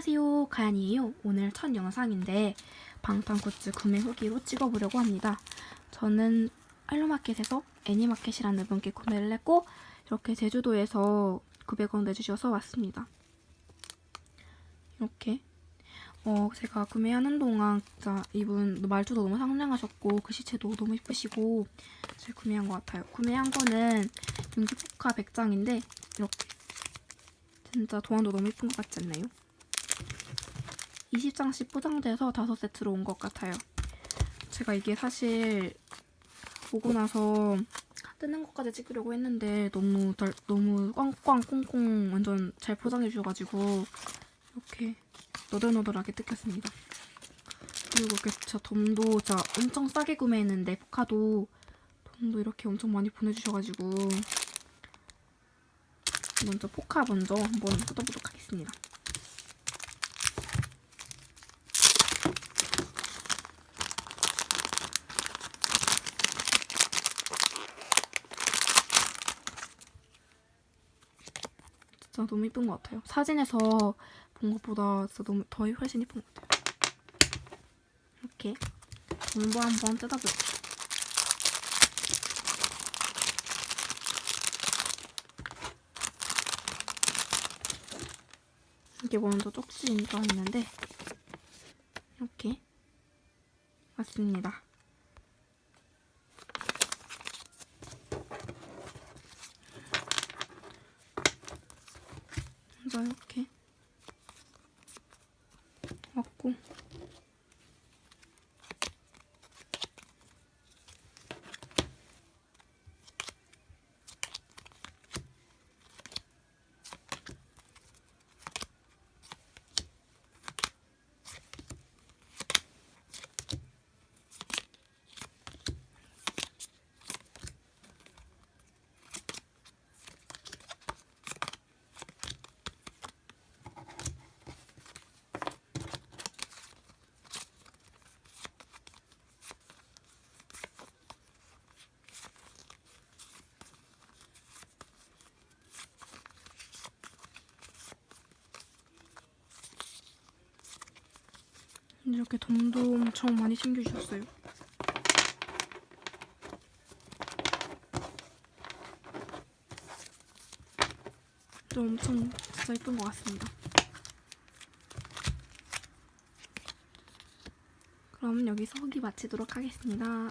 안녕하세요. 가연이에요. 오늘 첫 영상인데 방탄굿즈 구매 후기로 찍어보려고 합니다. 저는 알로마켓에서 애니마켓이라는 분께 구매를 했고 이렇게 제주도에서 900원 내주셔서 왔습니다. 이렇게. 어 제가 구매하는 동안 진짜 이분 말투도 너무 상냥하셨고 글씨체도 너무 예쁘시고 잘 구매한 것 같아요. 구매한 거는 윤기포카 100장인데 이렇게. 진짜 도안도 너무 예쁜 것 같지 않나요? 20장씩 포장돼서 5세트로 온 것 같아요. 제가 이게 사실 보고 나서 뜯는 것까지 찍으려고 했는데 너무 달, 너무 꽝꽝 꽁꽁 완전 잘 포장해 주셔가지고 이렇게 너덜너덜하게 뜯겼습니다. 그리고 이렇게 진짜 돔도 진짜 엄청 싸게 구매했는데 포카도 돔도 이렇게 엄청 많이 보내주셔가지고 먼저 포카 먼저 한번 뜯어보도록 하겠습니다. 진짜 너무 예쁜 것 같아요. 사진에서 본 것보다 진짜 너무 더 훨씬 예쁜 것 같아요. 이렇게 전부 한번 뜯어볼게요. 이게 먼저 쪽지 가 있는데 이렇게 왔습니다. 먼저 이렇게 왔고 이렇게 돔도 엄청 많이 챙겨주셨어요. 또 엄청 진짜 예쁜 것 같습니다. 그럼 여기서 후기 마치도록 하겠습니다.